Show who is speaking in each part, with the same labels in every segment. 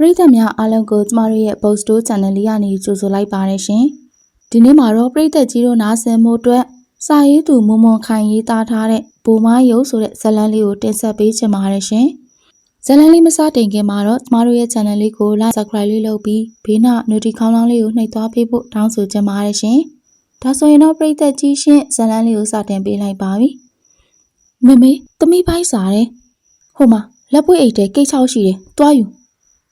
Speaker 1: ပရိသတ်များအားလုံးကိုကျမတို့ရဲ့ Post Store Channel လေးကနေကြိုဆိုလိုက်ပါတယ်ရှင်။ဒီနေ့မှာတော့ပရိသတ်ကြီးတို့နားဆင်မှုအတွက်စာရေးသူမွန်မွန်ခိုင်ရေးသားထားတဲ့ဘူမားယုတ်ဆိုတဲ့ဇာတ်လမ်းလေးကိုတင်ဆက်ပေးချင်ပါတယ်ရှင်။ဇာတ်လမ်းလေးမစတင်ခင်မှာတော့ကျမတို့ရဲ့ channel လေးကို like subscribe လေးလုပ်ပြီးဘေးနာ notification ခေါင်းလောင်းလေးကိုနှိပ်သွားပေးဖို့တောင်းဆိုချင်ပါတယ်ရှင်။ဒါဆိုရင်တော့ပရိသတ်ကြီးရှင်းဇာတ်လမ်းလေးကိုစတင်ပေးလိုက်ပါပြီ။မမေသမီးပိုက်စားတယ်။ဟိုမှာလက်ပွေးအိတ်တဲကိတ်ချောက်ရှိတယ်။တွားယူ။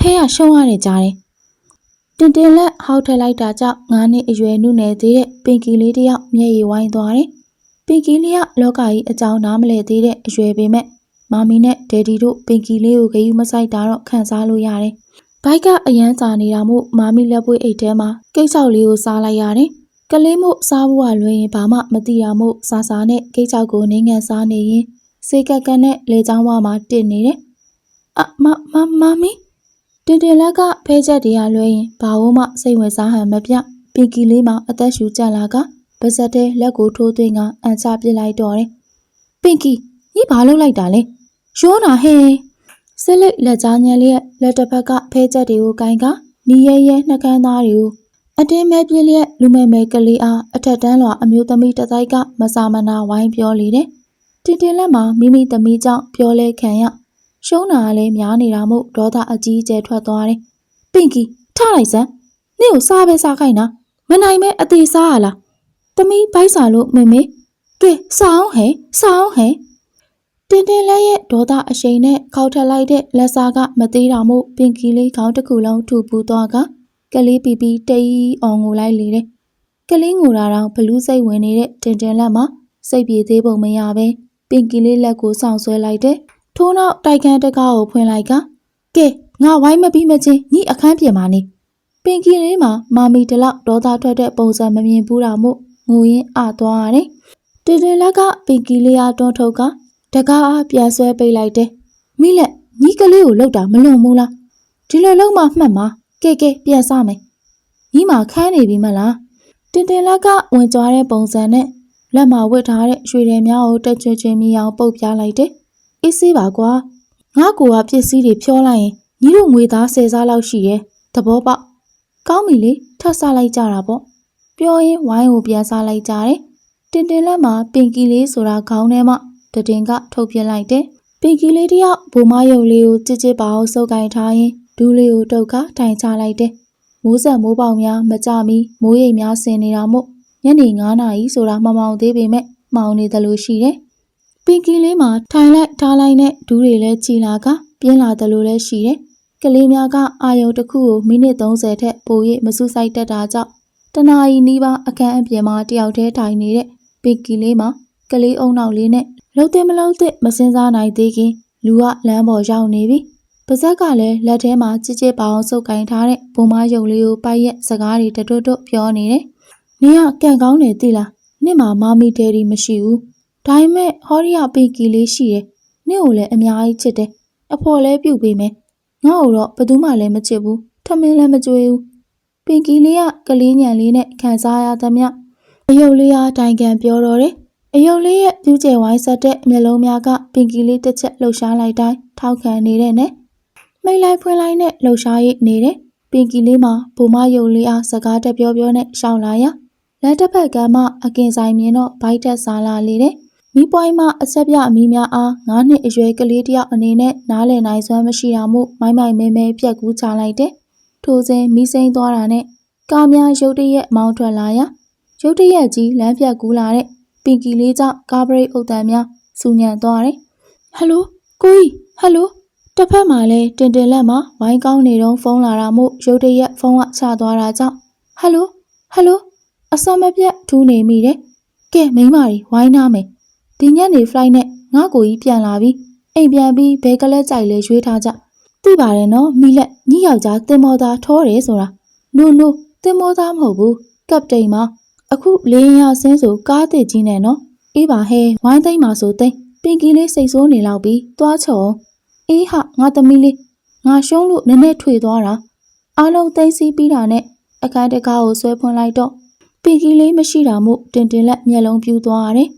Speaker 1: ဖဲကရှုံးရတယ်ကြားတယ်။တင်တင်လက်ဟောက်ထက်လိုက်တာကြောင့်ငါးနှစ်အရွယ်နုနယ်သေးတဲ့ပင်ကီလေးတစ်ယောက်မျက်ရည်ဝိုင်းသွားတယ်။ပင်ကီလေးကလောကကြီးအကြောင်းနားမလဲသေးတဲ့အရွယ်ပေမဲ့မမီနဲ့ဒယ်ဒီတို့ပင်ကီလေးကိုဂယုမဆိုင်တာတော့ခံစားလို့ရတယ်။ဘိုက်ကအရန်စာနေတာမို့မမီလက်ပွေးအိတ်ထဲမှာကိတ်ချောက်လေးကိုစားလိုက်ရတယ်။ကလေးမို့စားဖို့ကလွယ်ရင်ဘာမှမသိရမို့စားစားနဲ့ကိတ်ချောက်ကိုနင်းငံစားနေရင်စေကက်ကက်နဲ့လေချောင်းဝါမှာတစ်နေတယ်။အမမမမီ တင်တင်လက်ကဖဲချက်တွေကလွှဲရင်ဘာဝမှစိတ်ဝင်စားဟန်မပြပီကီလေးမှာအသက်ရှူကြလာကပါဇက်တဲ့လက်ကိုထိုးသွင်းကအန်ချပစ်လိုက်တော့တယ်။ပင်ကီညီဘာလုပ်လိုက်တာလဲ။ရောနာဟဲ။ဆက်လက်လက်ကြားညံလေးရဲ့လက်တစ်ဖက်ကဖဲချက်တွေကိုကင်ကနီးရဲရဲနှကန်းသားတွေကိုအတင်းမဲ့ပြစ်လျက်လူမဲမဲကလေးအားအထက်တန်းလွာအမျိုးသမီးတစ်တိုက်ကမစာမနာဝိုင်းပြောလေတယ်။တင်တင်လက်မှာမိမိသမီးကြောင့်ပြောလဲခံရ ရှုံးတာကလည်းများနေတာမို့ဒေါသအကြီးအကျယ်ထွက်သွားတယ်။ပင်ကီထားလိုက်စမ်း။နင့်ကိုစားပဲစားခိုင်းတာမနိုင်မဲအသေးစားရလား။သမီးဘိုက်စားလို့မေမေကဲစားအောင်ဟဲ့စားအောင်ဟဲ့တင်တင်လက်ရဲ့ဒေါသအရှိန်နဲ့ခောက်ထက်လိုက်တဲ့လက်စားကမသေးတာမို့ပင်ကီလေးခေါင်းတစ်ခုလုံးထူပူသွားကကလေးပီပီတိတ်အောင်ငိုလိုက်လေတယ်။ကလေးငိုတာတော့ဘလူးစိတ်ဝင်နေတဲ့တင်တင်လက်မှာစိတ်ပြေသေးပုံမရပဲပင်ကီလေးလက်ကိုစောင့်ဆွဲလိုက်တဲ့ ထိုးနောက်တိုက်ခန်းတကားကိုဖွင့်လိုက်ကကဲငါဝိုင်းမပြီးမချင်းညီအခန်းပြင်ပါနေပင်ကီလေးမှာမာမီတလောက်ဒေါသထွက်တဲ့ပုံစံမမြင်ဘူးတာမို့ငိုရင်းအသွားရတယ်တင်တင်လက်ကပင်ကီလေးအားတွန်းထုတ်ကတကားအားပြန်ဆွဲပိတ်လိုက်တယ်မိလက်ညီကလေးကိုလှုပ်တာမလွန်ဘူးလားဒီလိုလုံးမှမှတ်မှာကဲကဲပြန်စမယ်ညီမခန်းနေပြီမလားတင်တင်လက်ကဝင်ကြွားတဲ့ပုံစံနဲ့လက်မှာဝတ်ထားတဲ့ရွှေတယ်များကိုတက်ချွချွမြည်အောင်ပုတ်ပြလိုက်တယ် အေးဆေးပါကွာငါ့ကိုကပစ္စည်းတွေဖြောလိုက်ရင်ညီတို့ငွေသား၁၀စားလောက်ရှိတယ်သဘောပေါက်ကောင်းပြီလေထပ်စားလိုက်ကြတာပေါ့ပြောရင်းဝိုင်းကိုပြန်စားလိုက်ကြတယ်တင်တင်လက်မှာပင်ကီလေးဆိုတာခေါင်းထဲမှာတတင်ကထုတ်ပြလိုက်တယ်ပင်ကီလေးတယောက်ဘိုမယုံလေးကိုကြစ်ကြစ်ပါအောင်စုပ်ကင်ထားရင်ဒူးလေးကိုတုတ်ခထိုင်ချလိုက်တယ်မိုးဆက်မိုးပေါင်များမကြမီမိုးရိပ်များဆင်နေတာမို့ညနေ9နာရီဆိုတာမမောင်သေးပေမဲ့မောင်နေတယ်လို့ရှိတယ်ပ င်ကီလေးမှာထိုင်လိုက်ထားလိုက်နဲ့ဒူးတွေလည်းကြည်လာကပြင်းလာတယ်လို့လည်းရှိတယ်။ကလေးများကအာယုံတစ်ခုကိုမိနစ်30ထက်ပို၍မစုဆိုင်တတ်တာကြောင့်တနာရီနီးပါးအခန်းအပြင်မှာတယောက်တည်းထိုင်နေတဲ့ပင်ကီလေးမှာကလေးအုံနောက်လေးနဲ့လှုပ်တဲ့မလှုပ်တဲ့မစင်စားနိုင်သေးခင်လူကလမ်းပေါ်ရောက်နေပြီ။ပါဇက်ကလည်းလက်ထဲမှာကြစ်ကြစ်ပါအောင်စုပ်ကင်ထားတဲ့ဘုံမယုံလေးကိုပိုက်ရက်စကားတွေတတွတ်တွတ်ပြောနေတယ်။နင်ကကန့်ကောင်းတယ်သိလား။နင့်မှာမာမီဒယ်ဒီမရှိဘူး။ ဒါပေမဲ့ဟောရီယာပေကီလေးရှိတယ်။နင့်ကိုလည်းအများကြီးချစ်တယ်။အဖော်လည်းပြုတ်ပေးမယ်။ငါ့ကိုတော့ဘယ်သူမှလည်းမချစ်ဘူး။ထမင်းလည်းမကြွေးဘူး။ပင်ကီလေးကကလေးညံလေးနဲ့ခံစားရသမျှအယုတ်လေးအားတိုင်ခံပြောတော့တယ်။အယုတ်လေးရဲ့ပြူးကျယ်ဝိုင်းဆက်တဲ့မျက်လုံးများကပင်ကီလေးတစ်ချက်လှုပ်ရှားလိုက်တိုင်းထောက်ခံနေတဲ့နဲ့မိတ်လိုက်ဖွင့်လိုက်နဲ့လှုပ်ရှားရိပ်နေတယ်။ပင်ကီလေးမှာဘူမယုတ်လေးအားစကားတက်ပြောပြောနဲ့ရှောင်းလာရ။လက်တစ်ဖက်ကမ်းမှအကင်ဆိုင်မြင်တော့ဘိုက်တက်စားလာလေတယ်။ မိပွိုင်းမအဆက်ပြအမီးများအားငါးနှစ်အရွယ်ကလေးတစ်ယောက်အနေနဲ့နားလည်နိုင်စွမ်းမရှိတာမို့မိုင်းမိုင်မဲမဲပြက်ကူးချလိုက်တယ်။ထိုစဉ်မိစိမ့်သွားတာနဲ့ကားများရုတ်တရက်မောင်းထွက်လာရာရုတ်တရက်ကြီးလမ်းပြက်ကူးလာတဲ့ပင်ကီလေးကြောင့်ကားဘရိတ်အုပ်တံများစူညံသွားတယ်။ဟယ်လိုကိုကြီးဟယ်လိုတစ်ဖက်မှာလဲတင်တင်လက်မှာဝိုင်းကောင်းနေတော့ဖုန်းလာတာမို့ရုတ်တရက်ဖုန်းကချသွားတာကြောင့်ဟယ်လိုဟယ်လိုအစမပြတ်ထူးနေမိတယ်။ကဲမိန်းမတွေဝိုင်းနာမယ် ဒီညနေ flight နဲ့ငါ့ကိုကြီးပြန်လာပြီအိမ်ပြန်ပြီးဘဲကလေးကြိုက်လဲရွေးထားကြသိပါတယ်နော်မိလက်ညီယောက်ျားတင်မောသားထောတယ်ဆိုတာ no no တင်မောသားမဟုတ်ဘူးကပ်တိန်မှာအခုလေးရင်ရဆင်းဆိုကားတစ်ကြီးနဲ့နော်အေးပါဟဲဝိုင်းသိမ့်ပါဆိုသိမ့်ပင်ကီလေးစိတ်ဆိုးနေလောက်ပြီးသွားချော်အေးဟာငါသမီးလေးငါရှုံးလို့နည်းနည်းထွေသွားတာအားလုံးသိမ့်စီးပြီးတာနဲ့အခန်းတကားကိုဆွဲဖွင့်လိုက်တော့ပင်ကီလေးမရှိတာမို့တင်တင်လက်မျက်လုံးပြူသွားရတယ်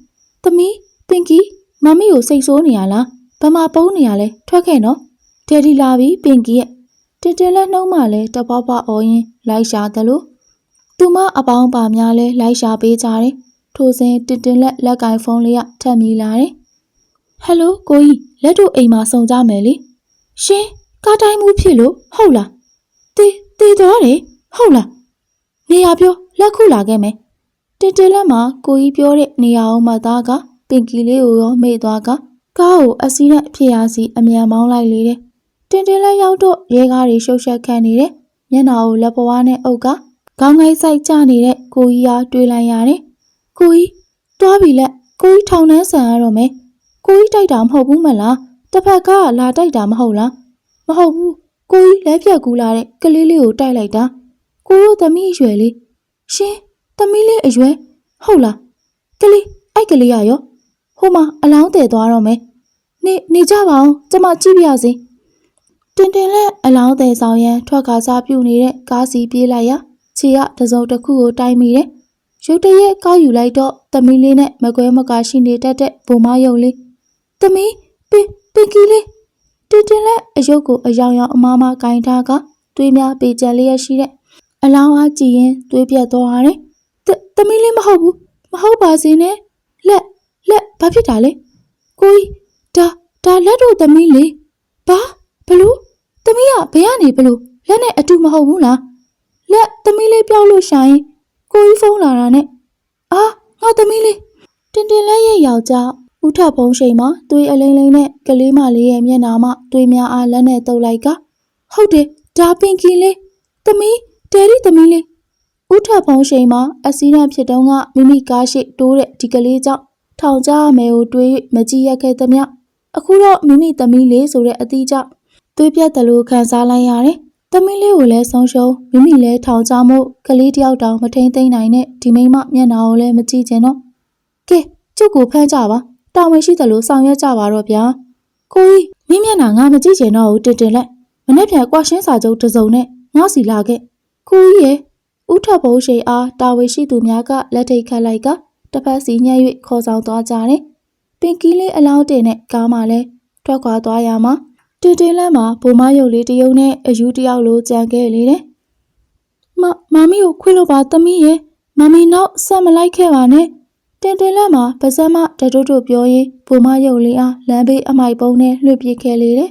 Speaker 1: သမီး ပင်ကီမမီကိုစိတ်ဆိုးနေရလားဘာမှပုံးနေရလဲထွက်ခဲ့နော်ဒယ်ဒီလာပြီပင်ကီရဲ့တင်တင်လက်နှုံးမှလည်းတပွားပွားအော်ရင်လိုက်ရှာသလိုသူမအပေါင်းပါများလဲလိုက်ရှာပေးကြတယ်ထိုစဉ်တင်တင်လက်လက်ကင်ဖုန်းလေးကထပ်မြည်လာတယ်ဟယ်လိုကိုကြီးလက်တို့အိမ်မှာစုံကြမယ်လေရှင်ကားတိုင်းမှုဖြစ်လို့ဟုတ်လားတေးတေးသွားတယ်ဟုတ်လားနေရပြောလက်ခုလာခဲ့မယ်တင်တင်လက်မှာကိုကြီးပြောတဲ့နေရာအောင်မှသားက ပင်ကီလေးကိုရောမေ့သွားကကားကိုအစီးနဲ့ဖြစ်ရစီအမြန်မောင်းလိုက်လေတယ်တင်တင်လက်ရောက်တော့ရဲကားတွေရှုပ်ရှက်ခံနေတယ်။မျက်နှာကိုလက်ပွားနဲ့အုပ်ကခေါင်းငိုက်ဆိုင်ကျနေတဲ့ကိုကြီးအားတွေးလိုက်ရတယ်။ကိုကြီးတွားပြီလက်ကိုကြီးထောင်နှန်းဆန်ရတော့မယ်။ကိုကြီးတိုက်တာမဟုတ်ဘူးမလား။တစ်ဖက်ကလာတိုက်တာမဟုတ်လား။မဟုတ်ဘူး။ကိုကြီးလက်ပြက်ကူးလာတဲ့ကလေးလေးကိုတိုက်လိုက်တာ။ကိုတို့သမီးအရွယ်လေးရှင်သမီးလေးအရွယ်ဟုတ်လား။ကလေးအဲ့ကလေးရရော ဟိုမှာအလောင်းတည်သွားတော့မယ်။နေနေကြပါအောင်ကျမကြည့်ပြရစီ။တင်တင်လက်အလောင်းသေးဆောင်ရန်ထွက်ကစားပြုတ်နေတဲ့ကားစီပြေးလိုက်ရခြေကတစုံတစ်ခုကိုတိုက်မိတယ်။ရုတ်တရက်ကောက်ယူလိုက်တော့သမီးလေးနဲ့မကွဲမကာရှိနေတတ်တဲ့ဘုံမယုံလေး။သမီးပင်ပင်ကီလေးတင်တင်လက်အယုတ်ကိုအယောင်ယောင်အမားမကင်ထားကသွေးများပေကြက်လေးရရှိတဲ့အလောင်းအားကြည့်ရင်သွေးပြတ်သွားရတယ်။တသမီးလေးမဟုတ်ဘူးမဟုတ်ပါစေနဲ့လက် လက်ဘာဖြစ်တာလဲ။ကိုကြီးဒါဒါလက်တို့သမီးလေးဘာဘလို့သမီးကဘယ်ကနေဘလို့လက်နဲ့အတူမဟုတ်ဘူးလားလက်သမီးလေးပြောက်လို့ရှာရင်ကိုကြီးဖုန်းလာတာနဲ့အာငါသမီးလေးတင်တင်လက်ရဲ့ယောက်ျားဦးထဖုံးရှိန်မှာသွေးအလိမ့်လိမ့်နဲ့ကလေးမလေးရဲ့မျက်နှာမှာသွေးများအားလက်နဲ့တုပ်လိုက်ကဟုတ်တယ်ဒါပင်ကီလေးသမီးဒယ်ရီသမီးလေးဦးထဖုံးရှိန်မှာအစည်းအဝေးဖြစ်တုန်းကမိမိကားရှိတိုးတဲ့ဒီကလေးကြောင့် ထောင်ကြရမယ်ကိုတွေး၍မကြည့်ရခဲ့သမျှအခုတော့မိမိသမီးလေးဆိုတဲ့အသီးကြောင့်သွေးပြတ်တယ်လို့ခံစားလိုက်ရတယ်။သမီးလေးကိုလည်းဆုံးရှုံးမိမိလည်းထောင်ချမှုကလေးတယောက်တောင်မထိန်သိမ့်နိုင်နဲ့ဒီမိမမျက်နှာကိုလည်းမကြည့်ချင်တော့။ကဲကျုပ်ကိုဖမ်းကြပါ။တာဝန်ရှိတယ်လို့ဆောင်ရွက်ကြပါတော့ဗျာ။ကိုကြီးမိမျက်နှာငါမကြည့်ချင်တော့ဘူးတင်တင်လက်။မနေ့ပြန်ကွာရှင်းစာချုပ်တစ်စုံနဲ့ငါစီလာခဲ့။ကိုကြီးရဲ့ဥထဘုံရှိန်အားတာဝန်ရှိသူများကလက်ထိတ်ခတ်လိုက်က တစ်ဖက်စီညှက်၍ခေါ်ဆောင်သွားကြတယ်။ပင်ကီလေးအလောင်းတင်နဲ့ကားမှလည်းထွက်ခွာသွားရမှာတင်တင်လမ်းမှာဘိုမရုပ်လေးတစ်ယုံနဲ့အယူတစ်ယောက်လိုကြံခဲ့လေတယ်။မမမီကိုခွေးလို့ပါသမီးရဲ့မမီနောက်ဆက်မလိုက်ခဲ့ပါနဲ့။တင်တင်လမ်းမှာပါဇက်မတတွတ်တို့ပြောရင်ဘိုမရုပ်လေးအားလမ်းဘေးအမိုက်ပုံးနဲ့လွှတ်ပစ်ခဲ့လေတယ်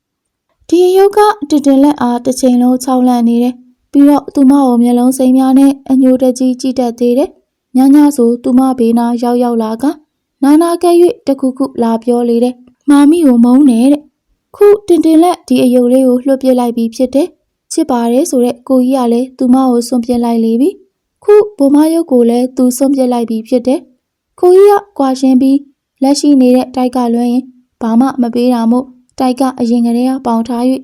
Speaker 1: ။ဒီအယုတ်ကတင်တင်လက်အားတစ်ချိန်လုံးခြောက်လန့်နေတယ်။ပြီးတော့သူမကိုမျက်လုံးစိမ်းများနဲ့အညိုတကြီးကြည့်တတ်သေးတယ်။ ညညဆိုသူမဘေးနာရောက်ရောက်လာကနာနာကဲ့၍တခုခုလာပြောလေတယ်။မာမီကိုမုန်းတယ်တဲ့ခုတင်တင်လက်ဒီအယုတ်လေးကိုလွှတ်ပြလိုက်ပြီးဖြစ်တယ်။ချစ်ပါတယ်ဆိုတော့ကိုကြီးကလည်းသူမကိုဆွန့်ပြစ်လိုက်လေပြီ။ခုဘုံမယုတ်ကိုလည်းသူဆွန့်ပြစ်လိုက်ပြီးဖြစ်တယ်။ကိုကြီးကကွာရှင်းပြီးလက်ရှိနေတဲ့တိုက်ကလွှဲရင်ဘာမှမပေးတာမို့တိုက်ကအရင်ကတည်းကပေါင်ထား၍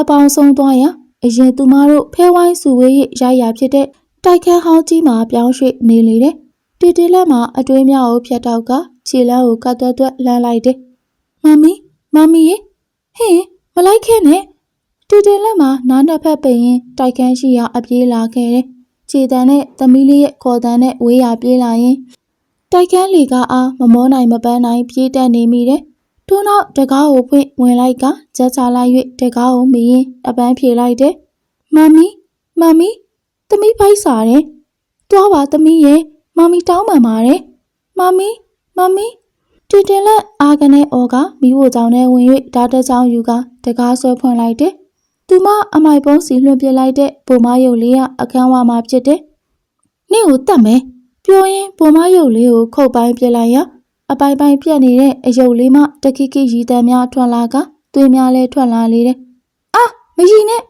Speaker 1: အပေါင်ဆုံးသွားရာအရင်သူမတို့ဖဲဝိုင်းစုဝေးရရရဖြစ်တဲ့တိုက်ခန်းဟောင်းကြီးမှာပြောင်းရွှေ့နေလေတယ်။ တီတီလက်မှာအတွင်းမြောက်ကိုဖြတ်တော့ကခြေလမ်းကိုကတ်သွက်သွက်လှမ်းလိုက်တယ်။မမီမမီရေဟင်မလိုက်ခဲ့နဲ့တူတင်လက်မှာနားနှစ်ဖက်ပိန်ရင်တိုက်ခန်းရှိရာအပြေးလာခဲ့တယ်။ခြေတန်းနဲ့သမီးလေးရဲ့ခေါ်တန်းနဲ့ဝေးရပြေးလာရင်တိုက်ခန်းလီကအားမမောနိုင်မပန်းနိုင်ပြေးတက်နေမိတယ်။ထို့နောက်တကားကိုဖွင့်ဝင်လိုက်ကကြက်ချလိုက်၍တကားကိုမီးရင်အပန်းဖြေလိုက်တယ်။မမီမမီသမီးဖိုက်စားတယ်။တွားပါသမီးရဲ့ မမီတောင်းပန်ပါတယ်။မမီမမီတီတင်လက်အာကနေအော်ကမိဖို့ကြောင့်နဲ့ဝင်၍ဓာတ်တက်ချောင်းယူကတကားဆွဲဖွင့်လိုက်တယ်။သူမအမိုက်ပုံးစီလွှင့်ပြလိုက်တဲ့ပုံမရုပ်လေးကအခန်းဝမှာဖြစ်တယ်။နင့်ကိုတတ်မယ်။ပြောရင်ပုံမရုပ်လေးကိုခုတ်ပိုင်းပြလိုက်ရအပိုင်ပိုင်ပြက်နေတဲ့အယုတ်လေးမှတခိခိရီတံများထွက်လာကသွေးများလဲထွက်လာလေတယ်။အာမကြီးနဲ့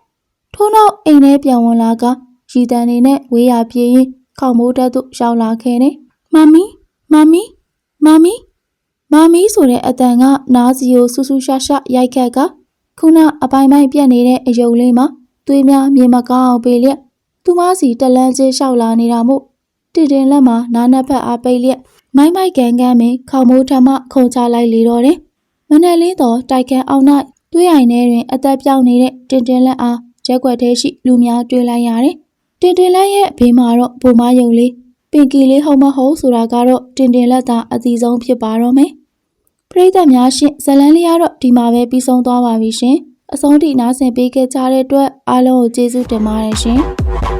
Speaker 1: ထိုးနောက်အိမ်ထဲပြန်ဝင်လာကရီတံနေနဲ့ဝေးရပြေးရင် ခေါမိုးတက်သို့ရောက်လာခဲ့တယ်။မမီမမီမမီမာမီဆိုတဲ့အတန်ကနားစီကိုဆူဆူရှာရှာရိုက်ခတ်ကခုနအပိုင်ပိုင်ပြက်နေတဲ့အယုံလေးမှာသွေးများမြေမကောင်းအောင်ပေးလျက်သူမစီတလန်းချင်းလျှောက်လာနေတာမို့တင်တင်လက်မှာနားနှစ်ဖက်အားပိတ်လျက်မိုင်းမိုက်ကန်ကန်မင်းခေါမိုးထမခုံချလိုက်လေတော့တယ်မနဲ့လေးတော့တိုက်ခန်းအောင်၌သွေးအိုင်ထဲတွင်အသက်ပြောင်းနေတဲ့တင်တင်လက်အားရက်ွက်သေးရှိလူများတွေ့လိုက်ရတယ် တင်တင်လက်ရဲ့ဘေးမှာတော့ဘိုမယုံလေးပင်ကီလေးဟုတ်မဟုတ်ဆိုတာကတော့တင်တင်လက်သာအသီးဆုံးဖြစ်ပါတော့မယ်ပရိသတ်များရှင်ဇတ်လန်းလေးကတော့ဒီမှာပဲပြီးဆုံးသွားပါပြီရှင်အဆုံးထိနားဆင်ပေးခဲ့ကြတဲ့အတွက်အားလုံးကိုကျေးဇူးတင်ပါတယ်ရှင်။